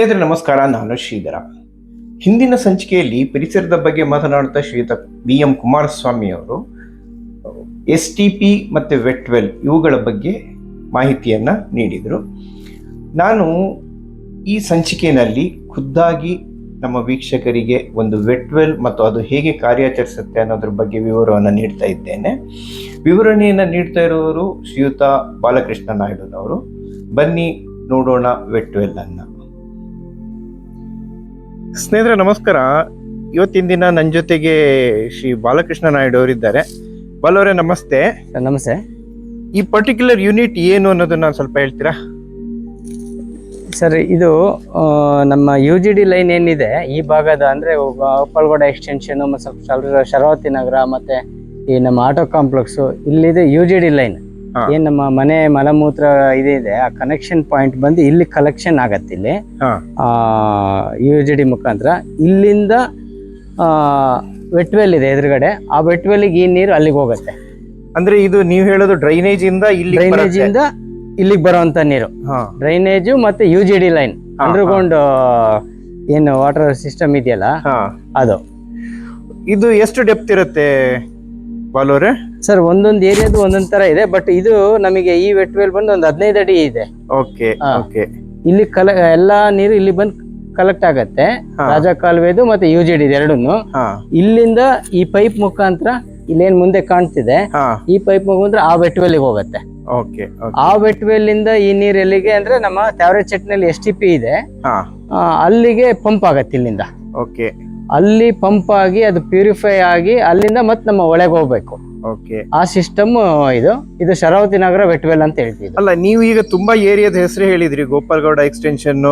ಸ್ನೇಹಿತರೆ, ನಮಸ್ಕಾರ. ನಾನು ಶ್ರೀಧರ. ಹಿಂದಿನ ಸಂಚಿಕೆಯಲ್ಲಿ ಪರಿಸರದ ಬಗ್ಗೆ ಮಾತನಾಡುತ್ತಾ ಶ್ರೀಯುತ ಬಿ ಎಂ ಕುಮಾರಸ್ವಾಮಿ ಅವರು, ಎಸ್ ಟಿ ಪಿ ಮತ್ತು ವೆಟ್ವೆಲ್ ಇವುಗಳ ಬಗ್ಗೆ ಮಾಹಿತಿಯನ್ನು ನೀಡಿದರು. ನಾನು ಈ ಸಂಚಿಕೆಯಲ್ಲಿ ಖುದ್ದಾಗಿ ನಮ್ಮ ವೀಕ್ಷಕರಿಗೆ ಒಂದು ವೆಟ್ವೆಲ್ ಮತ್ತು ಅದು ಹೇಗೆ ಕಾರ್ಯಾಚರಿಸುತ್ತೆ ಅನ್ನೋದ್ರ ಬಗ್ಗೆ ವಿವರವನ್ನು ನೀಡ್ತಾ ಇದ್ದೇನೆ. ವಿವರಣೆಯನ್ನು ನೀಡ್ತಾ ಇರುವವರು ಶ್ರೀಯುತ ಬಾಲಕೃಷ್ಣ ನಾಯ್ಡುನವರು. ಬನ್ನಿ ನೋಡೋಣ ವೆಟ್ವೆಲ್ ಅನ್ನ. ಸ್ನೇಹಿತರೆ ನಮಸ್ಕಾರ. ಇವತ್ತಿನ ದಿನ ನನ್ನ ಜೊತೆಗೆ ಶ್ರೀ ಬಾಲಕೃಷ್ಣ ನಾಯ್ಡು ಅವರಿದ್ದಾರೆ. ಬಾಲವರೇ ನಮಸ್ತೆ. ನಮಸ್ತೆ. ಈ ಪರ್ಟಿಕ್ಯುಲರ್ ಯೂನಿಟ್ ಏನು ಅನ್ನೋದನ್ನ ಸ್ವಲ್ಪ ಹೇಳ್ತೀರಾ? ಸರ್ ಇದು ನಮ್ಮ ಯು ಜಿ ಡಿ ಲೈನ್ ಏನಿದೆ ಈ ಭಾಗದ ಅಂದರೆ ಉಪ್ಪಳಗೋಡ ಎಕ್ಸ್ಟೆನ್ಷನು ಮತ್ತು ಸ್ವಲ್ಪ ಶರ- ಶರಾವತಿ ನಗರ ಮತ್ತು ಈ ನಮ್ಮ ಆಟೋ ಕಾಂಪ್ಲೆಕ್ಸು ಇಲ್ಲಿದೆ ಯು ಜಿ ಡಿ ಲೈನ್. ಏನು ನಮ್ಮ ಮನೆ ಮಲಮೂತ್ರ ಇದಿದೆ ಆ ಕನೆಕ್ಷನ್ ಪಾಯಿಂಟ್ ಬಂದು ಇಲ್ಲಿ ಕಲೆಕ್ಷನ್ ಆಗತ್ತೆ ಇಲ್ಲಿ. ಯು ಜಿ ಡಿ ಮುಖಾಂತರ. ಇಲ್ಲಿಂದ ವೆಟ್ವೆಲ್ ಇದೆ ಎದುರುಗಡೆ. ಆ ವೆಟ್ವೆಲ್ಗೆ ಈ ನೀರು ಅಲ್ಲಿಗೆ ಹೋಗುತ್ತೆ. ಅಂದ್ರೆ ಇದು ನೀವು ಹೇಳೋದು ಡ್ರೈನೇಜ್ ಇಂದ ಇಲ್ಲಿ ಡ್ರೈನೇಜ್ ಇಂದ ಇಲ್ಲಿಗೆ ಬರುವಂತ ನೀರು. ಡ್ರೈನೇಜ್ ಮತ್ತೆ U G D line underground ಏನು ವಾಟರ್ ಸಿಸ್ಟಮ್ ಇದೆಯಲ್ಲ? ಅದು. ಇದು ಎಷ್ಟು ಡೆಪ್ತ್ ಇರುತ್ತೆ? ಬಾಲೋರೆ ಸರ್ ಒಂದೊಂದು ಏರಿಯಾದು ಒಂದೊಂದ್ ತರ ಇದೆ ಬಟ್ ಇದು ನಮಗೆ ಈ ವೆಟ್ವೆಲ್ ಬಂದು ಒಂದು ಹದಿನೈದು ಅಡಿ ಇದೆ. ಓಕೆ ಓಕೆ ಇಲ್ಲಿ ಕಲ ಎಲ್ಲಾ ನೀರು ಇಲ್ಲಿ ಬಂದು ಕಲೆಕ್ಟ್ ಆಗತ್ತೆ. ರಾಜಾ ಕಾಲುವೆದು ಮತ್ತೆ ಯು ಜಿ ಡಿ ಎರಡನ್ನು ಇಲ್ಲಿಂದ ಈ ಪೈಪ್ ಮುಖಾಂತರ ಇಲ್ಲೇನ್ ಮುಂದೆ ಕಾಣ್ತಿದೆ. ಈ ಪೈಪ್ ಮುಖಾಂತರ ಆ ವೆಟ್ವೆಲ್ಗೆ ಹೋಗತ್ತೆ. ಆ ವೆಟ್ವೆಲ್ ಇಂದ ಈ ನೀರ್ ಎಲ್ಲಿಗೆ ಅಂದ್ರೆ ನಮ್ಮ Tyavara Chatnahalli S T P ಇದೆ ಅಲ್ಲಿಗೆ ಪಂಪ್ ಆಗತ್ತೆ ಇಲ್ಲಿಂದ. ಓಕೆ ಅಲ್ಲಿ ಪಂಪ್ ಆಗಿ ಅದು ಪ್ಯೂರಿಫೈ ಆಗಿ ಅಲ್ಲಿಂದ ಮತ್ತೆ ನಮ್ಮ ಒಳಗೆ ಹೋಗ್ಬೇಕು. ಓಕೆ ಆ ಸಿಸ್ಟಮ್ ಇದು ಇದು ಶರಾವತಿ ನಗರ ವೆಟ್ವೆಲ್ ಅಂತ ಹೇಳ್ತೀವಿ. ಅಲ್ಲ ನೀವು ಈಗ ತುಂಬಾ ಏರಿಯಾದ ಹೆಸರು ಹೇಳಿದ್ರಿ ಗೋಪಾಲ್ಗೌಡ ಎಕ್ಸ್ಟೆನ್ಷನ್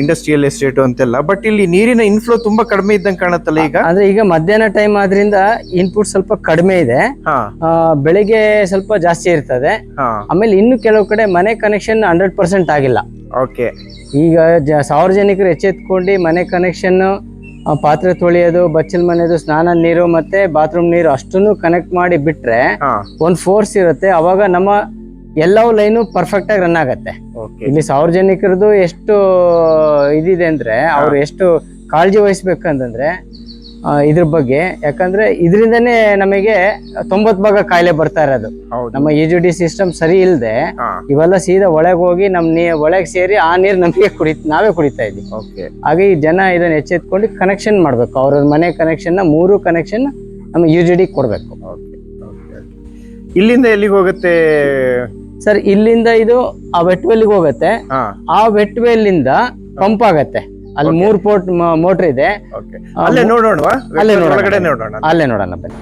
ಇಂಡಸ್ಟ್ರಿಯಲ್ ಎಸ್ಟೇಟ್ ಅಂತೆಲ್ಲ. ಬಟ್ ಇಲ್ಲಿ ನೀರಿನ ಇನ್ಫ್ಲೋ ತುಂಬಾ ಕಡಿಮೆ ಇದ್ದಂಗೆ ಕಾಣುತ್ತಲ್ಲ ಈಗ? ಅಂದ್ರೆ ಈಗ ಮಧ್ಯಾಹ್ನ ಟೈಮ್ ಆದ್ರಿಂದ ಇನ್ಪುಟ್ ಸ್ವಲ್ಪ ಕಡಿಮೆ ಇದೆ. ಬೆಳಿಗ್ಗೆ ಸ್ವಲ್ಪ ಜಾಸ್ತಿ ಇರ್ತದೆ. ಆಮೇಲೆ ಇನ್ನು ಕೆಲವು ಕಡೆ ಮನೆ ಕನೆಕ್ಷನ್ ಹಂಡ್ರೆಡ್ ಪರ್ಸೆಂಟ್ ಆಗಿಲ್ಲ. ಓಕೆ ಈಗ ಸಾರ್ವಜನಿಕರು ಎಚ್ಚೆತ್ಕೊಂಡು ಮನೆ ಕನೆಕ್ಷನ್ ಪಾತ್ರೆ ತೊಳೆಯೋದು ಬಚ್ಚಲ್ ಮನೆಯದು ಸ್ನಾನ ನೀರು ಮತ್ತೆ ಬಾತ್ರೂಮ್ ನೀರು ಅಷ್ಟನ್ನು ಕನೆಕ್ಟ್ ಮಾಡಿ ಬಿಟ್ರೆ ಒಂದ್ ಫೋರ್ಸ್ ಇರುತ್ತೆ. ಅವಾಗ ನಮ್ಮ ಎಲ್ಲವೂ ಲೈನು ಪರ್ಫೆಕ್ಟ್ ಆಗಿ ರನ್ ಆಗತ್ತೆ. ಇಲ್ಲಿ ಸಾರ್ವಜನಿಕರದು ಎಷ್ಟು ಇದಿದೆ ಅಂದ್ರೆ ಅವ್ರು ಎಷ್ಟು ಕಾಳಜಿ ವಹಿಸ್ಬೇಕಂತಂದ್ರೆ ಇದ್ರ ಬಗ್ಗೆ. ಯಾಕಂದ್ರೆ ಇದರಿಂದನೇ ನಮಗೆ ತೊಂಬತ್ ಭಾಗ ಕಾಯಿಲೆ ಬರ್ತಾ ಇರೋದು. ನಮ್ಮ ಯು ಜಿ ಡಿ ಸಿಸ್ಟಮ್ ಸರಿ ಇಲ್ಲದೆ ಇವೆಲ್ಲ ಸೀದಾ ಒಳಗೆ ಹೋಗಿ ನಮ್ ನೀ ಒಳಗೆ ಸೇರಿ ಆ ನೀರು ನಮಗೆ ಕುಡಿ ನಾವೇ ಕುಡಿತಾ ಇದೀವಿ. ಓಕೆ. ಹಾಗೆ ಈ ಜನ ಇದನ್ನ ಎಚ್ಚೆತ್ಕೊಂಡು ಕನೆಕ್ಷನ್ ಮಾಡ್ಬೇಕು. ಅವ್ರ ಮನೆ ಕನೆಕ್ಷನ್ ಮೂರು ಕನೆಕ್ಷನ್ ನಮ್ಮ ಯು ಜಿ ಡಿ ಕೊಡ್ಬೇಕು ಇಲ್ಲಿಂದ ಎಲ್ಲಿಗೆ ಹೋಗುತ್ತೆ? ಸರ್ ಇಲ್ಲಿಂದ ಇದು ಆ ವೆಟ್ವೆಲ್ಗೆ ಹೋಗುತ್ತೆ. ಆ ವೆಟ್ವೆಲ್ ಇಂದ ಪಂಪ್ ಆಗತ್ತೆ. ಅಲ್ಲಿ ಮೂರ್ ಪೋರ್ಟ್ ಮೋಟರ್ ಇದೆ. ಅಲ್ಲೇ ನೋಡೋಣ ಅಲ್ಲೇ ನೋಡೋಣ. ನೋಡೋಣ. ಅಲ್ಲೇ ನೋಡೋಣ ಬನ್ನಿ.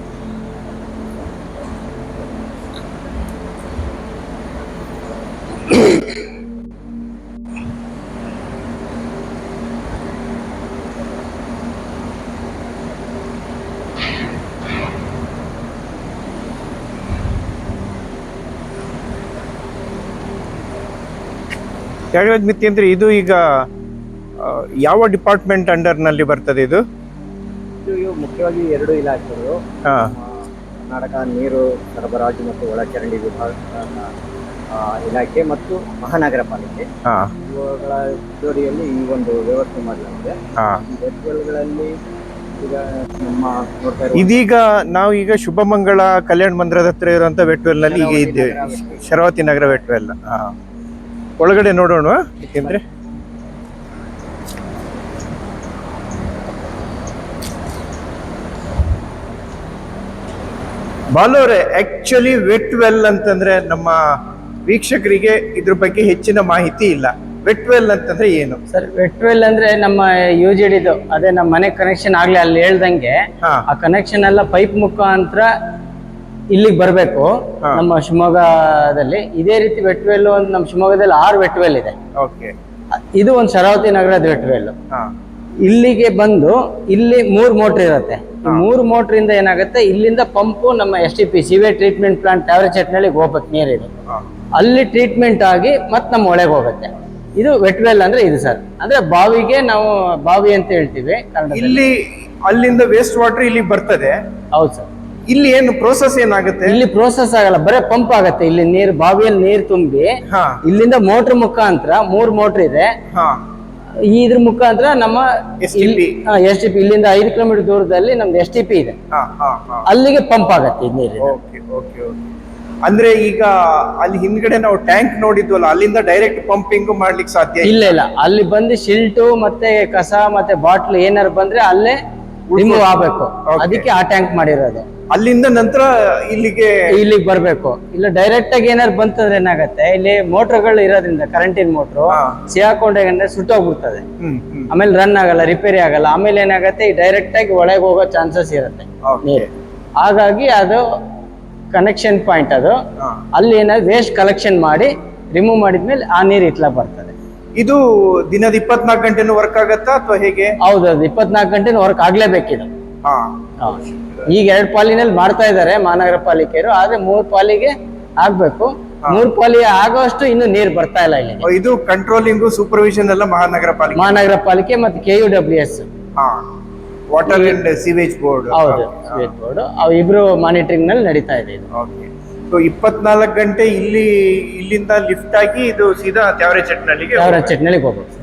ಯಾವ್ಯಾವ ಮಿತಿ ಅಂದ್ರೆ ಇದು ಈಗ ಯಾವ ಡಿಪಾರ್ಟ್ಮೆಂಟ್ ಅಂಡರ್ನಲ್ಲಿ ಬರ್ತದೆ ಇದು? ಇದು ಮುಖ್ಯವಾಗಿ ಎರಡು ಇಲಾಖೆಗಳು. ಹಾ. ಕರ್ನಾಟಕ ನೀರು ಸರಬರಾಜು ಮತ್ತು ಒಳಚರಂಡಿ ವಿಭಾಗ ಇಲಾಖೆ ಮತ್ತು ಮಹಾನಗರ ಪಾಲಿಕೆ. ಹಾ. ಇವುಗಳ ಜೋಡಿಯಲ್ಲಿ ಈ ಒಂದು ವ್ಯವಸ್ಥೆ ಮಾಡಲಾಗಿದೆ. ಈಗ ನಮ್ಮ ಇದೀಗ ನಾವು ಈಗ ಶುಭಮಂಗಳ ಕಲ್ಯಾಣ ಮಂದಿರದ ಹತ್ರ ಇರುವಂತ ವೆಟ್ವೆಲ್ನಲ್ಲಿ ಈಗ ಇದ್ದೇವೆ. Sharavati Nagar wet well. ಒಳಗಡೆ ನೋಡೋಣ ಯಾಕೆಂದ್ರೆ ಬಾಲೋರೆ ಆ್ಯಕ್ಚುಲಿ ವೆಟ್ ವೆಲ್ ಅಂತಂದ್ರೆ ನಮ್ಮ ವೀಕ್ಷಕರಿಗೆ ಇದ್ರ ಬಗ್ಗೆ ಹೆಚ್ಚಿನ ಮಾಹಿತಿ ಇಲ್ಲ. ವೆಟ್ ವೆಲ್ ಅಂತಂದ್ರೆ ಏನು? ಸರ್ ವೆಟ್ ವೆಲ್ ಅಂದ್ರೆ ನಮ್ಮ ಯು ಜಿ ಡಿದು ಅದೇ ನಮ್ಮ ಮನೆ ಕನೆಕ್ಷನ್ ಆಗ್ಲಿ ಅಲ್ಲಿ ಹೇಳ್ದಂಗೆ ಹಾ. ಆ ಕನೆಕ್ಷನ್ ಎಲ್ಲ ಪೈಪ್ ಮುಖಾಂತರ ಇಲ್ಲಿಗೆ ಬರಬೇಕು ಹಾ. ನಮ್ಮ ಶಿವಮೊಗ್ಗದಲ್ಲಿ. ಇದೇ ರೀತಿ ವೆಟ್ವೆಲ್ ಒಂದು ನಮ್ಮ ಶಿವಮೊಗ್ಗದಲ್ಲಿ ಆರು ವೆಟ್ವೆಲ್ ಇದೆ. ಓಕೆ ಇದು ಒಂದು ಶರಾವತಿ ನಗರದ ವೆಟ್ವೆಲ್ ವೆಲ್ ಇಲ್ಲಿಗೆ ಬಂದು ಇಲ್ಲಿ ಮೂರು ಮೋಟರ್ ಇರುತ್ತೆ. ಮೂರು ಮೋಟರ್ ಇಂದ ಏನಾಗುತ್ತೆ ಇಲ್ಲಿಂದ ಪಂಪ್ ನಮ್ಮ S T P sewage treatment plant Tyavara ಚಟ್ನಳ್ಳಿಗೆ ಹೋಗ್ಬೇಕು ನೀರಿದೆ ಅಲ್ಲಿ ಟ್ರೀಟ್ಮೆಂಟ್ ಆಗಿ ಮತ್ತೆ ನಮ್ಮ ಒಳಗೆ ಹೋಗುತ್ತೆ. ಇದು ವೆಟ್ವೆಲ್ ಅಂದ್ರೆ ಇದು ಸರ್. ಅಂದ್ರೆ ಬಾವಿಗೆ ನಾವು ಬಾವಿ ಅಂತ ಹೇಳ್ತೀವಿ ಇಲ್ಲಿ ಅಲ್ಲಿಂದ ವೇಸ್ಟ್ ವಾಟರ್ ಇಲ್ಲಿ ಬರ್ತದೆ. ಹೌದು ಸರ್. ಇಲ್ಲಿ ಏನು ಪ್ರೋಸೆಸ್ ಏನಾಗುತ್ತೆ? ಇಲ್ಲಿ ಪ್ರೋಸೆಸ್ ಆಗಲ್ಲ ಬರೇ ಪಂಪ್ ಆಗುತ್ತೆ. ಇಲ್ಲಿ ನೀರು ಬಾವಿಯಲ್ಲಿ ನೀರು ತುಂಬಿ ಇಲ್ಲಿಂದ ಮೋಟರ್ ಮುಖಾಂತರ ಮೂರ್ ಮೋಟರ್ ಇದೆ. ಈ ಇದ್ರ ಮುಖಾಂತರ ನಮ್ಮ. ಎಸ್ ಟಿ ಪಿ ಇಲ್ಲಿಂದ ಐದು ಕಿಲೋಮೀಟರ್ ದೂರದಲ್ಲಿ ನಮ್ದು ಎಸ್ ಟಿ ಪಿ ಇದೆ. ಹಾ ಹಾ ಹಾ. ಅಲ್ಲಿಗೆ ಪಂಪ್ ಆಗತ್ತೆ ನೀರು ಓಕೆ ಓಕೆ ಓಕೆ ಅಂದ್ರೆ ಈಗ ಅಲ್ಲಿ ಹಿಂದ್ಗಡೆ ನಾವು ಟ್ಯಾಂಕ್ ನೋಡಿದ್ವಲ್ಲ ಅಲ್ಲಿಂದ ಡೈರೆಕ್ಟ್ ಪಂಪಿಂಗ್ ಮಾಡ್ಲಿಕ್ಕೆ ಸಾಧ್ಯ ಇಲ್ಲ? ಇಲ್ಲ ಇಲ್ಲ. ಅಲ್ಲಿ ಬಂದು ಶಿಲ್ಟು ಮತ್ತೆ ಕಸ ಮತ್ತೆ ಬಾಟ್ಲು ಏನಾರು ಬಂದ್ರೆ ಅಲ್ಲೇ ರಿಮೂವ್ ಆಗ್ಬೇಕು. ಅದಕ್ಕೆ ಆ ಟ್ಯಾಂಕ್ ಮಾಡಿರೋದು. ಅಲ್ಲಿಂದ ನಂತರ ಇಲ್ಲಿಗೆ ಇಲ್ಲಿಗೆ ಬರಬೇಕು. ಇಲ್ಲ ಡೈರೆಕ್ಟ್ ಆಗಿ ಏನಾದ್ರು ಬಂತಂದ್ರೆ ಏನಾಗುತ್ತೆ ಇಲ್ಲಿ ಮೋಟರ್ಗಳು ಇರೋದ್ರಿಂದ ಕರೆಂಟಿನ ಮೋಟ್ರು ಸುಟ್ಟೋಗ್ಬಿಡ್ತದೆ. ಹೋಗ್ಬಿಡ್ತದೆ ಆಮೇಲೆ ರನ್ ಆಗಲ್ಲ ರಿಪೇರಿ ಆಗಲ್ಲ. ಆಮೇಲೆ ಏನಾಗುತ್ತೆ ಈ ಡೈರೆಕ್ಟ್ ಆಗಿ ಒಳಗೆ ಹೋಗೋ ಚಾನ್ಸಸ್ ಇರುತ್ತೆ. ಹಾಗಾಗಿ ಅದು ಕನೆಕ್ಷನ್ ಪಾಯಿಂಟ್ ಅದು. ಅಲ್ಲಿ ಏನಾದ್ರು ವೇಸ್ಟ್ ಕಲೆಕ್ಷನ್ ಮಾಡಿ ರಿಮೂವ್ ಮಾಡಿದ್ಮೇಲೆ ಆ ನೀರು ಇಟ್ಲ ಬರ್ತದೆ. ಇದು ದಿನದ ಇಪ್ಪತ್ನಾಲ್ಕು ಗಂಟೆನೂ ವರ್ಕ್ ಆಗತ್ತಾ ಅಥವಾ ಹೇಗೆ? ಹೌದೌದು ಇಪ್ಪತ್ನಾಲ್ಕು ಗಂಟೆ ವರ್ಕ್ ಆಗ್ಲೇಬೇಕಿದು ಹಾ. ಈಗ ಎರಡು ಪಾಲಿನಲ್ಲಿ ಮಾಡ್ತಾ ಇದ್ದಾರೆ ಮಹಾನಗರ ಪಾಲಿಕೆಯರು ಆದ್ರೆ ಮೂರ್ ಪಾಲಿಗೆ ಆಗ್ಬೇಕು. ಮೂರ್ ಪಾಲಿ ಆಗೋಷ್ಟು ಇನ್ನು ನೀರು ಬರ್ತಾ ಇಲ್ಲ ಇಲ್ಲಿ ಇದು ಕಂಟ್ರೋಲಿಂಗ್ ಸೂಪರ್ವಿಷನ್ ಎಲ್ಲ ಮಹಾನಗರ ಪಾಲಿಕೆ? ಮಹಾನಗರ ಪಾಲಿಕೆ ಮತ್ತೆ K U W S water and sewage board ಹೌದು ಸಿವೇಜ್ ಬೋರ್ಡ್ ಅವು ಇಬ್ರು ಮಾನಿಟರಿಂಗ್ನಲ್ಲಿ ನಡೀತಾ ಇದೆ ಇದು. ಓಕೆ. ಸೊ ಇಪ್ಪತ್ನಾಲ್ಕು ಗಂಟೆ ಇಲ್ಲಿ ಇಲ್ಲಿಂದ ಲಿಫ್ಟ್ ಆಗಿ ಇದು ಸೀದಾ ತ್ಯಾವರೆ ಚಟ್ನಳ್ಳಿಗೆ ತ್ಯಾವರೆ ಚಟ್ನಳ್ಳಿಗೆ ಹೋಗ್ಬೋದು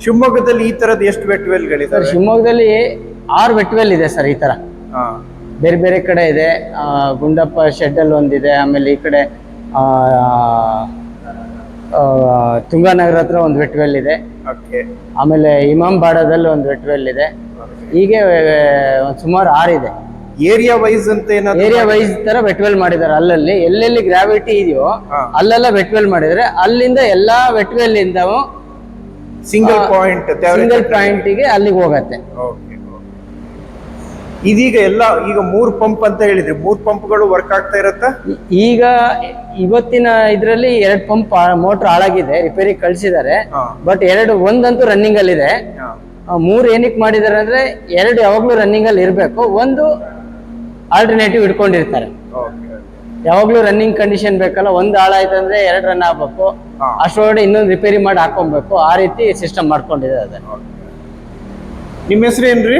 ಶಿವಮೊಗ್ಗದಲ್ಲಿ ಈ ತರದ ಎಷ್ಟು ಸರ್ ವೆಲ್ಗಳಿದಾವೆ ಶಿವಮೊಗ್ಗದಲ್ಲಿ ಆರು ವೆಟ್ವೆಲ್ ಇದೆ ಸರ್ ಈ ತರ. ಹಾ. ಬೇರೆ ಬೇರೆ ಕಡೆ ಇದೆ. ಗುಂಡಪ್ಪ ಗುಂಡಪ್ಪ ಶೆಡ್ಡಲ್ಲಿ ಒಂದಿದೆ. ಆಮೇಲೆ ಈ ಕಡೆ ಆ, ಆ, ತುಂಗಾನಗರ ಹತ್ರ ಒಂದು ವೆಟ್ವೆಲ್ ಇದೆ. ಓಕೆ. ಆಮೇಲೆ ಇಮಾಮ್ ಬಾಡದಲ್ಲಿ ಒಂದು ವೆಟ್ವೆಲ್ ಇದೆ. ಹೀಗೆ ಸುಮಾರು ಸುಮಾರು ಆರಿದೆ ಏರಿಯಾ ವೈಸ್ ಅಂತ ಏನಾದ್ರು ಏರಿಯಾ ವೈಸ್ ತರ ವೆಟ್ವೆಲ್ ಮಾಡಿದ್ದಾರೆ ಅಲ್ಲಲ್ಲಿ. ಎಲ್ಲೆಲ್ಲಿ ಗ್ರಾವಿಟಿ ಇದೆಯೋ ಹಾ. ಅಲ್ಲೆಲ್ಲ ವೆಟ್ವೆಲ್ ಮಾಡಿದ್ರೆ. ಅಲ್ಲಿಂದ ಎಲ್ಲಾ ವೆಟ್ವೆಲ್ ಇಂದ ಸಿಂಗಲ್ ಪಾಯಿಂಟ್ ಸಿಂಗಲ್ ಪಾಯಿಂಟ್ಗೆ ಅಲ್ಲಿಗೆ ಹೋಗತ್ತೆ. ಓಕೆ ಇದೀಗ ಎಲ್ಲ ಈಗ ಮೂರ್ ಪಂಪ್ ಅಂತ ಹೇಳಿದ್ರೆ. ಮೂರ್ ಪಂಪ್ಗಳು ವರ್ಕ್ ಆಗ್ತಾ ಇರತ್ತಾ? ಈ- ಈಗ ಇವತ್ತಿನ ಇದರಲ್ಲಿ ಎರಡು ಪಂಪ್ ಮೋಟರ್ ಹಾಳಾಗಿದೆ. ರಿಪೇರಿ ಕಳಿಸಿದ್ದಾರೆ. ಹಾ. ಬಟ್ ಎರಡು ಒಂದಂತೂ ರನ್ನಿಂಗ್ ಅಲ್ಲಿ ಇದೆ ಮೂರು ಏನಕ್ಕೆ ಮಾಡಿದ್ದಾರೆ ಅಂದ್ರೆ ಎರಡು ಯಾವಾಗ್ಲೂ ರನ್ನಿಂಗ್ ಅಲ್ಲಿ ಇರಬೇಕು. ಒಂದು ಆಲ್ಟರ್ನೇಟಿವ್ ಇಟ್ಕೊಂಡಿರ್ತಾರೆ ಓಕೆ ಯಾವಾಗ್ಲೂ ರನ್ನಿಂಗ್ ಕಂಡೀಷನ್ ಬೇಕಲ್ಲ ಒಂದು ಆಯ್ತು ಅಂದ್ರೆ ಎರಡು ರನ್ ಆಗ್ಬೇಕು. ಅಷ್ಟೊಳಗಡೆ ಇನ್ನೊಂದು ರಿಪೇರಿ ಮಾಡಿ ಹಾಕೊಬೇಕು ಆ ರೀತಿ ಸಿಸ್ಟಮ್ ಮಾಡ್ಕೊಂಡಿದೆ ಅದ. ನಿಮ್ಮ ಹೆಸರು ಏನ್ರಿ?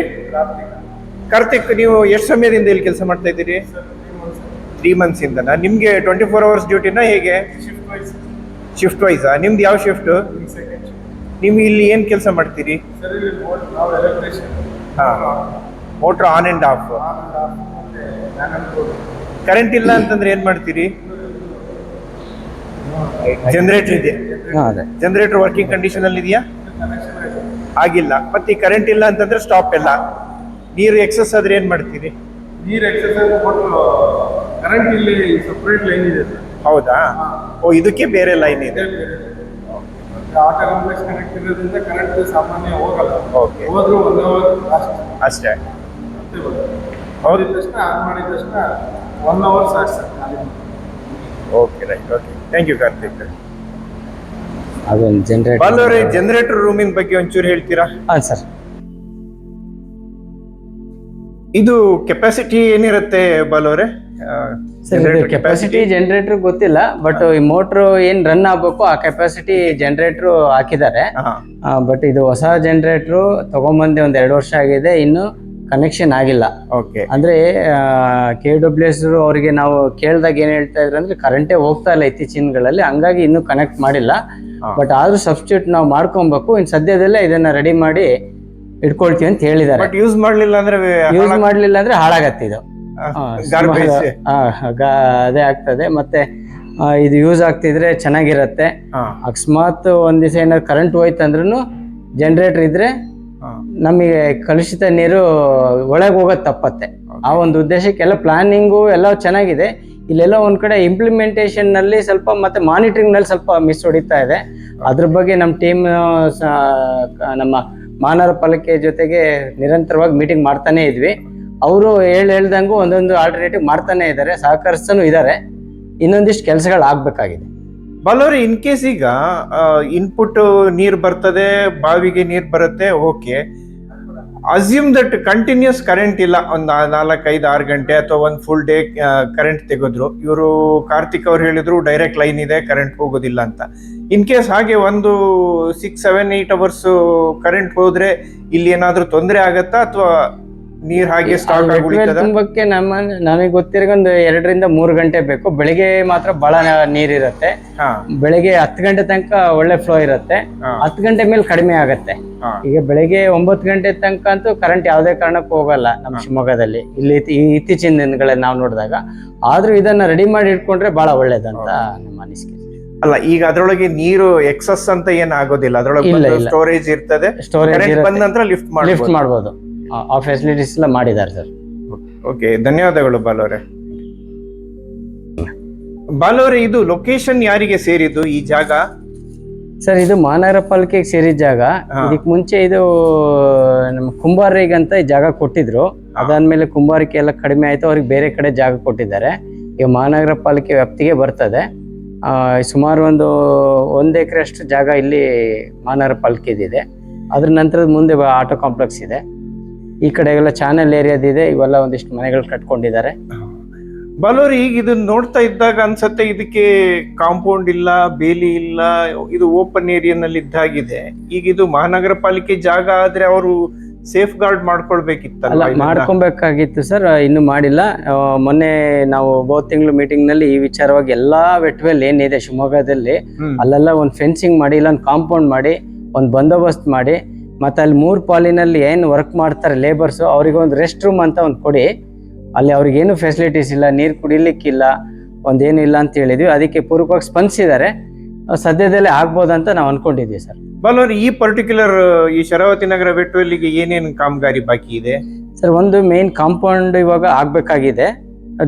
ಕಾರ್ತಿಕ್ ನೀವು ಎಷ್ಟು ಸಮಯದಿಂದ ಇಲ್ಲಿ ಕೆಲಸ ಮಾಡ್ತಾ ಇದ್ದೀರಿ? ತ್ರೀ ಮಂತ್ಸ್ ಇಂದ ನಿಮ್ಗೆ ಟ್ವೆಂಟಿ ಫೋರ್ ಅವರ್ಸ್ ಡ್ಯೂಟಿನ ಹೇಗೆ? ಶಿಫ್ಟ್ ವೈಸಾ ನಿಮ್ದು ಯಾವ ಶಿಫ್ಟ್ ನೀವು ಇಲ್ಲಿ ಏನ್ ಕೆಲಸ ಮಾಡ್ತೀರಿ? ಹಾ motor on and off current ಇಲ್ಲ ಅಂತಂದ್ರೆ ಏನ್ ಮಾಡ್ತೀರಿ? ಜನರೇಟರ್ ಇದೆ. ಅದೇ. ಜನರೇಟರ್ ವರ್ಕಿಂಗ್ ಕಂಡೀಷನ್ ಅಲ್ಲಿ ಇದೆಯಾ? ಆಗಿಲ್ಲ. ಮತ್ತೆ ಈ ಕರೆಂಟ್ ಇಲ್ಲ ಅಂತಂದ್ರೆ ಸ್ಟಾಪ್ ಎಲ್ಲ. ನೀರು ಎಕ್ಸಸ್ ಆದ್ರೆ ಏನ್ ಮಾಡ್ತೀರಿ? ನೀರ್ ಎಕ್ಸಸ್ ಕೊಟ್ಟು ಕರೆಂಟ್ ಇಲ್ಲಿ ಸಪ್ರೇಟ್ ಲೈನ್ ಇದೆ. ಸರ್. ಹೌದಾ ಓ ಇದಕ್ಕೆ ಬೇರೆ ಲೈನ್ ಇದೆ. ಮತ್ತೆ ಆಟೋ ಕಾಂಪ್ಲೆಕ್ಸ್ ಕನೆಕ್ಟ್ ಇರೋದ್ರಿಂದ ಕರೆಂಟ್ ಸಾಮಾನ್ಯ ಹೋಗಲ್ಲ. Okay. ಹೋದ್ರು ಒನ್ ಅವರ್ ಲಾಸ್ಟ್ ಅಷ್ಟೇ. ಹೌದು ತಕ್ಷಣ ಆನ್ ಮಾಡಿದ ತಕ್ಷಣ ಒನ್ ಅವರ್ ಸಾಕು sir okay right okay thank you Karthik ಅದೊಂದು ಜನರೇಟರ್ ಬಾಲವ್ರೆ ಜನರೇಟರ್ ರೂಮಿನ ಬಗ್ಗೆ ಒಂಚೂರು ಹೇಳ್ತೀರಾ? ಹಾಂ ಸರ್ ಇದು ಕೆಪಾಸಿಟಿ ಏನಿರುತ್ತೆ ಬಾಲವ್ರೆ ಜನರೇಟರ್ ಕೆಪಾಸಿಟಿ ಜನರೇಟರ್ ಗೊತ್ತಿಲ್ಲ ಬಟ್ ಈ ಮೋಟರ್ ಏನ್ ರನ್ ಆಗ್ಬೇಕು ಆ ಕೆಪಾಸಿಟಿ ಜನರೇಟರ್ ಹಾಕಿದ್ದಾರೆ. ಬಟ್ ಇದು ಹೊಸ ಜನರೇಟರ್ ತಗೊಂಬಂದೆ ಒಂದ್ ಎರಡು ವರ್ಷ ಆಗಿದೆ ಇನ್ನು ಕನೆಕ್ಷನ್ ಆಗಿಲ್ಲ. ಓಕೆ ಅಂದ್ರೆ ಕೆ ಡಬ್ಲ್ಯೂ ಎಸ್ ಅವರಿಗೆ ನಾವು ಕೇಳಿದಾಗ ಏನ್ ಹೇಳ್ತಾ ಇದ್ರು ಅಂದ್ರೆ ಕರೆಂಟೇ ಹೋಗ್ತಾ ಇಲ್ಲ ಇತ್ತೀಚಿನ ದಿನಗಳಲ್ಲಿ ಹಂಗಾಗಿ ಇನ್ನೂ ಕನೆಕ್ಟ್ ಮಾಡಿಲ್ಲ. ಬಟ್ ಆದ್ರೂ ಸಬ್ಸ್ಟಿಟ್ಯೂಟ್ ನಾವು ಮಾಡ್ಕೊಬೇಕು. ಇನ್ ಸದ್ಯದಲ್ಲೇ ಇದನ್ನ ರೆಡಿ ಮಾಡಿ ಇಟ್ಕೊಳ್ತೀವಿ ಅಂತ ಹೇಳಿದ್ದಾರೆ. ಬಟ್ ಯೂಸ್ ಮಾಡ್ಲಿಲ್ಲ ಅಂದ್ರೆ ಯೂಸ್ ಮಾಡ್ಲಿಲ್ಲ ಅಂದ್ರೆ ಹಾಳಾಗತ್ತೆ ಇದು. ಅದೇ ಆಗ್ತದೆ. ಮತ್ತೆ ಇದು ಯೂಸ್ ಆಗ್ತಿದ್ರೆ ಚೆನ್ನಾಗಿರತ್ತೆ. ಅಕಸ್ಮಾತ್ ಒಂದ್ ದಿವಸ ಏನಾದ್ರು ಕರೆಂಟ್ ಹೋಯ್ತು ಅಂದ್ರೂ ಜನರೇಟರ್ ಇದ್ರೆ ನಮಗೆ ಕಲುಷಿತ ನೀರು ಒಳಗೆ ಹೋಗೋದು ತಪ್ಪತ್ತೆ. ಆ ಒಂದು ಉದ್ದೇಶಕ್ಕೆಲ್ಲ ಪ್ಲಾನಿಂಗು ಎಲ್ಲ ಚೆನ್ನಾಗಿದೆ. ಇಲ್ಲೆಲ್ಲ ಒಂದು ಕಡೆ ಇಂಪ್ಲಿಮೆಂಟೇಷನ್ನಲ್ಲಿ ಸ್ವಲ್ಪ ಮತ್ತೆ ಮಾನಿಟ್ರಿಂಗ್ನಲ್ಲಿ ಸ್ವಲ್ಪ ಮಿಸ್ ಹೊಡಿತಾ ಇದೆ. ಅದ್ರ ಬಗ್ಗೆ ನಮ್ಮ ಟೀಮ್ ನಮ್ಮ ಮಾನವ ಪಾಲಿಕೆ ಜೊತೆಗೆ ನಿರಂತರವಾಗಿ ಮೀಟಿಂಗ್ ಮಾಡ್ತಾನೆ ಇದ್ವಿ. ಅವರು ಹೇಳಿ, ಹೇಳ್ದಂಗೂ ಒಂದೊಂದು ಆಲ್ಟರ್ನೇಟಿವ್ ಮಾಡ್ತಾನೆ ಇದ್ದಾರೆ. ಸಹಕರಿಸ್ತಾನು ಇದ್ದಾರೆ. ಇನ್ನೊಂದಿಷ್ಟು ಕೆಲಸಗಳು ಆಗಬೇಕಾಗಿದೆ. ಬಲ್ಲವರು ಇನ್ ಕೇಸ್ ಈಗ ಇನ್ಪುಟ್ ನೀರು ಬರ್ತದೆ, ಬಾವಿಗೆ ನೀರು ಬರುತ್ತೆ okay assume that continues current ಇಲ್ಲ, ಒಂದು ನಾಲ್ಕೈದು, ಆರು ಗಂಟೆ ಅಥವಾ ಒಂದು ಫುಲ್ ಡೇ ಕರೆಂಟ್ ತೆಗೆದ್ರು. ಇವರು ಕಾರ್ತಿಕ್ ಅವ್ರು ಹೇಳಿದ್ರು ಡೈರೆಕ್ಟ್ ಲೈನ್ ಇದೆ ಕರೆಂಟ್ ಹೋಗೋದಿಲ್ಲ ಅಂತ. ಇನ್ ಕೇಸ್ ಹಾಗೆ ಒಂದು six seven eight hours current ಹೋದ್ರೆ, ಇಲ್ಲಿ ಏನಾದರೂ ತೊಂದರೆ ಆಗತ್ತಾ ಅಥವಾ ನೀರ್ ಹಾಗೆ ಸ್ಟಾಕ್ ಆಗಿ ಉಳಿತದ? ತುಂಬಕ್ಕೆ ನಮ್ಮ ನಮಗೆ ಗೊತ್ತಿರೋದು ಎರಡರಿಂದ ಮೂರು ಗಂಟೆ ಬೇಕು. ಬೆಳಿಗ್ಗೆ ಮಾತ್ರ ಬಹಳ ನೀರಿರುತ್ತೆ ಬೆಳಿಗ್ಗೆ ಹತ್ತು ಗಂಟೆ ತನಕ ಒಳ್ಳೆ ಫ್ಲೋ ಇರುತ್ತೆ. ಹತ್ತು ಗಂಟೆ ಮೇಲೆ ಕಡಿಮೆ ಆಗುತ್ತೆ. ಈಗ ಬೆಳಿಗ್ಗೆ ಒಂಬತ್ತು ಗಂಟೆ ತನಕ ಅಂತೂ ಕರೆಂಟ್ ಯಾವುದೇ ಕಾರಣಕ್ಕೂ ಹೋಗಲ್ಲ ನಮ್ಮ ಶಿವಮೊಗ್ಗದಲ್ಲಿ. ಇಲ್ಲಿ ಈ ಇತ್ತೀಚಿನ ದಿನಗಳಲ್ಲಿ ನಾವು ನೋಡಿದಾಗ. ಆದ್ರೂ ಇದನ್ನ ರೆಡಿ ಮಾಡಿ ಇಟ್ಕೊಂಡ್ರೆ ಬಹಳ ಒಳ್ಳೇದಂತ ನಮ್ಮ ಅನಿಸಿಕೆ. ಅಲ್ಲ ಈಗ ಅದ್ರೊಳಗೆ ನೀರು ಎಕ್ಸಸ್ ಅಂತ ಏನಾಗೋದಿಲ್ಲ ಅದರೊಳಗೆ. ಸ್ಟೋರೇಜ್ ಇರ್ತದೆ. ಸ್ಟೋರೇಜ್ ಬಂದ ನಂತರ ಲಿಫ್ಟ್ ಲಿಫ್ಟ್ ಮಾಡಬಹುದು ಮಾಡ್ಬೋದು. ಆ- ಫೆಸಿಲಿಟೀಸ್ ಎಲ್ಲ ಮಾಡಿದ್ದಾರೆ ಸರ್ ಓಕೆ ಧನ್ಯವಾದಗಳು ಬಾಲವರೇ ಬಾಲವರೇ ಇದು ಲೊಕೇಶನ್ ಯಾರಿಗೆ ಸೇರಿದ್ದು ಈ ಜಾಗ? ಸರ್ ಇದು ಮಹಾನಗರ ಪಾಲಿಕೆಗೆ ಸೇರಿದ ಜಾಗ. ಇದಕ್ಕೆ ಮುಂಚೆ ಇದು ನಮ್ಮ ಕುಂಬಾರಿಗಂತ ಈ ಜಾಗ ಕೊಟ್ಟಿದ್ರು. ಅದಾದ್ಮೇಲೆ ಕುಂಬಾರಿಕೆ ಎಲ್ಲ ಕಡಿಮೆ ಆಯ್ತು ಅವ್ರಿಗೆ ಬೇರೆ ಕಡೆ ಜಾಗ ಕೊಟ್ಟಿದ್ದಾರೆ. ಈಗ ಮಹಾನಗರ ಪಾಲಿಕೆ ವ್ಯಾಪ್ತಿಗೆ ಬರ್ತದೆ. ಸುಮಾರು ಒಂದು ಒಂದು ಎಕರೆ ಅಷ್ಟು ಜಾಗ ಇಲ್ಲಿ ಮಹಾನಗರ ಪಾಲಿಕೆದಿದೆ. ಅದ್ರ ನಂತರದ ಮುಂದೆ ಆಟೋ ಕಾಂಪ್ಲೆಕ್ಸ್ ಇದೆ. ಈ ಕಡೆಗೆಲ್ಲ ಚಾನೆಲ್ ಏರಿಯಾದಿದೆ ಇವೆಲ್ಲ ಒಂದಿಷ್ಟು ಮನೆಗಳು ಕಟ್ಕೊಂಡಿದ್ದಾರೆ ಬಾಲವರೇ ಈಗ ಇದನ್ನ ನೋಡ್ತಾ ಇದ್ದಾಗ ಅನ್ಸತ್ತೆ ಇದಕ್ಕೆ ಕಾಂಪೌಂಡ್ ಇಲ್ಲ ಬೇಲಿ ಇಲ್ಲ ಇದು ಓಪನ್ ಏರಿಯಾನಲ್ಲಿ ಇದ್ದಾಗಿದೆ ಈಗ ಇದು ಮಹಾನಗರ ಪಾಲಿಕೆ ಜಾಗ ಆದ್ರೆ ಅವರು ಸೇಫ್ ಗಾರ್ಡ್ ಮಾಡ್ಕೊಳ್ಬೇಕಿತ್ತು ಅಲ್ಲ? ಮಾಡ್ಕೊಬೇಕಾಗಿತ್ತು ಸರ್ ಇನ್ನು ಮಾಡಿಲ್ಲ ಮೊನ್ನೆ ನಾವು ಒಬ್ಬ ತಿಂಗಳು ಮೀಟಿಂಗ್ನಲ್ಲಿ ಈ ವಿಚಾರವಾಗಿ ಎಲ್ಲಾ ವೆಟ್ವೆಲ್ ಏನಿದೆ ಶಿವಮೊಗ್ಗದಲ್ಲಿ. ಅಲ್ಲೆಲ್ಲ ಒಂದು ಫೆನ್ಸಿಂಗ್ ಮಾಡಿ ಇಲ್ಲ ಒಂದು ಕಾಂಪೌಂಡ್ ಮಾಡಿ ಒಂದು ಬಂದೋಬಸ್ತ್ ಮಾಡಿ ಮತ್ತೆ ಅಲ್ಲಿ ಮೂರು ಪಾಲಿನಲ್ಲಿ ಏನು ವರ್ಕ್ ಮಾಡ್ತಾರೆ ಲೇಬರ್ಸು ಅವ್ರಿಗೆ ಒಂದು ರೆಸ್ಟ್ ರೂಮ್ ಅಂತ ಒಂದು ಕೊಡಿ. ಅಲ್ಲಿ ಅವ್ರಿಗೇನು ಫೆಸಿಲಿಟೀಸ್ ಇಲ್ಲ ನೀರು ಕುಡಿಲಿಕ್ಕಿಲ್ಲ ಒಂದೇನು ಇಲ್ಲ ಅಂತ ಹೇಳಿದ್ವಿ. ಅದಕ್ಕೆ ಪೂರ್ವಕವಾಗಿ ಸ್ಪಂದಿಸಿದ್ದಾರೆ. ಸದ್ಯದಲ್ಲೇ ಸದ್ಯದಲ್ಲೇ ಆಗ್ಬೋದಂತ ನಾವು ಅನ್ಕೊಂಡಿದ್ವಿ ಸರ್. ಬಾಲವರೇ ಈ ಪರ್ಟಿಕ್ಯುಲರ್ ಈ ಶರಾವತಿ ನಗರ ಬೆಟ್ಟುವಲ್ಲಿಗೆ ಏನೇನು ಕಾಮಗಾರಿ ಬಾಕಿ ಇದೆ? ಸರ್ ಒಂದು ಮೇನ್ ಕಾಂಪೌಂಡ್ ಇವಾಗ ಆಗಬೇಕಾಗಿದೆ.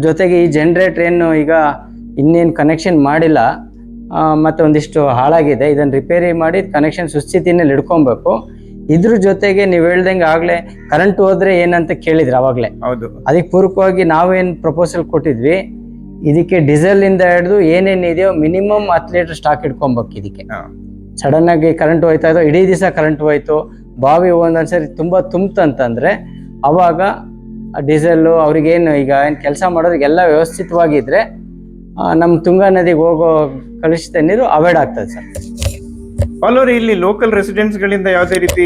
ಜೊತೆಗೆ ಈ ಜನರೇಟರ್ ಏನು ಈಗ ಇನ್ನೇನು ಕನೆಕ್ಷನ್ ಮಾಡಿಲ್ಲ. ಮತ್ತು ಒಂದಿಷ್ಟು ಹಾಳಾಗಿದೆ. ಇದನ್ನು ರಿಪೇರಿ ಮಾಡಿ ಕನೆಕ್ಷನ್ ಸುಸ್ಥಿತಿನಲ್ಲಿ ಇಟ್ಕೊಬೇಕು ಇದ್ರ ಜೊತೆಗೆ ನೀವು ಹೇಳ್ದಂಗೆ ಆಗಲೇ ಕರೆಂಟ್ ಹೋದ್ರೆ ಏನಂತ ಕೇಳಿದ್ರು ಅವಾಗ್ಲೇ. ಹೌದು. ಅದಕ್ಕೆ ಪೂರಕವಾಗಿ ನಾವೇನ್ ಪ್ರಪೋಸಲ್ ಕೊಟ್ಟಿದ್ವಿ ಇದಕ್ಕೆ ಡೀಸೆಲ್ ಇಂದ ಹಿಡಿದು ಏನೇನು ಇದೆಯೋ ಮಿನಿಮಮ್ ಹತ್ತು ಲೀಟರ್ ಸ್ಟಾಕ್ ಇಟ್ಕೊಬೇಕು ಇದಕ್ಕೆ. ಸಡನ್ ಆಗಿ ಕರೆಂಟ್ ಹೋಯ್ತಾ ಇದ್ದೋ ಇಡೀ ದಿವಸ ಕರೆಂಟ್ ಹೋಯ್ತು ಬಾವಿ ಒಂದೊಂದ್ಸರಿ ತುಂಬಾ ತುಂಬ್ತಂತಂದ್ರೆ ಅವಾಗ ಡೀಸೆಲ್ಲು ಅವ್ರಿಗೇನು ಈಗ ಏನು ಕೆಲಸ ಮಾಡೋರಿಗೆಲ್ಲ ವ್ಯವಸ್ಥಿತವಾಗಿದ್ರೆ ನಮ್ಮ ತುಂಗಾ ನದಿಗೆ ಹೋಗೋ ಕಲುಷಿತ ನೀರು ಅವಾಯ್ಡ್ ಆಗ್ತದೆ ಸರ್. ಬಾಲವರೇ ಇಲ್ಲಿ ಲೋಕಲ್ ರೆಸಿಡೆಂಟ್ಸ್ ಗಳಿಂದ ಯಾವುದೇ ರೀತಿ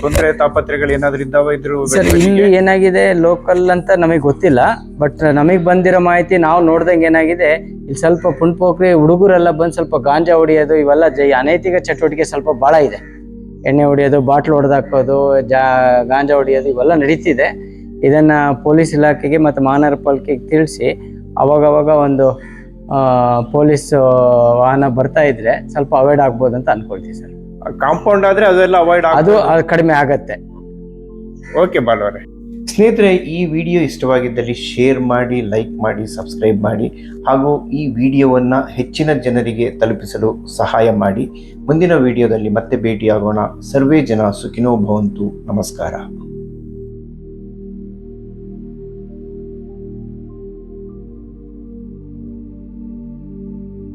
ತೊಂದರೆ ತಾಪತ್ರೆಗಳು ಏನಾದ್ರು ಇದ್ದಾವ ಇದ್ರು ಸರ್ ಇಲ್ಲಿ ಏನಾಗಿದೆ ಲೋಕಲ್ ಅಂತ ನಮಗೆ ಗೊತ್ತಿಲ್ಲ ಬಟ್ ನಮಗೆ ಬಂದಿರೋ ಮಾಹಿತಿ ನಾವು ನೋಡ್ದಂಗೆ ಏನಾಗಿದೆ ಇಲ್ಲಿ ಸ್ವಲ್ಪ ಪುಣ್ಪೋಕ್ರಿ ಹುಡುಗರೆಲ್ಲ ಬಂದು ಸ್ವಲ್ಪ ಗಾಂಜಾ ಹೊಡೆಯೋದು ಇವೆಲ್ಲ ಜೈ ಅನೈತಿಕ ಚಟುವಟಿಕೆ ಸ್ವಲ್ಪ ಭಾಳ ಇದೆ. ಎಣ್ಣೆ ಹೊಡಿಯೋದು ಬಾಟ್ಲು ಹೊಡೆದಾಕೋದು ಜಾ ಗಾಂಜಾ ಹೊಡಿಯೋದು ಇವೆಲ್ಲ ನಡೀತಿದೆ. ಇದನ್ನ ಪೊಲೀಸ್ ಇಲಾಖೆಗೆ ಮತ್ತು ಮಹಾನಗರ ಪಾಲಿಕೆಗೆ ತಿಳಿಸಿ ಅವಾಗವಾಗ ಒಂದು ಪೊಲೀಸ್ ವಾಹನ ಬರ್ತಾ ಇದ್ರೆ ಸ್ವಲ್ಪ ಅವಾಯ್ಡ್ ಆಗ್ಬೋದು ಅಂತ ಅನ್ಕೊಳ್ತೀವಿ ಸರ್. ಕಾಂಪೌಂಡ್ ಆದ್ರೆ ಅದೆಲ್ಲ ಅವಾಯ್ಡ್ ಅದು ಕಡಿಮೆ ಆಗತ್ತೆ. ಓಕೆ ಬಾಲವರೇ ಸ್ನೇಹಿತರೆ ಈ ವಿಡಿಯೋ ಇಷ್ಟವಾಗಿದ್ದಲ್ಲಿ ಶೇರ್ ಮಾಡಿ ಲೈಕ್ ಮಾಡಿ ಸಬ್ಸ್ಕ್ರೈಬ್ ಮಾಡಿ ಹಾಗೂ ಈ ವಿಡಿಯೋವನ್ನು ಹೆಚ್ಚಿನ ಜನರಿಗೆ ತಲುಪಿಸಲು ಸಹಾಯ ಮಾಡಿ. ಮುಂದಿನ ವಿಡಿಯೋದಲ್ಲಿ ಮತ್ತೆ ಭೇಟಿಯಾಗೋಣ. ಸರ್ವೇ ಜನ ಸುಖಿನೋ ಭವಂತು. ನಮಸ್ಕಾರ.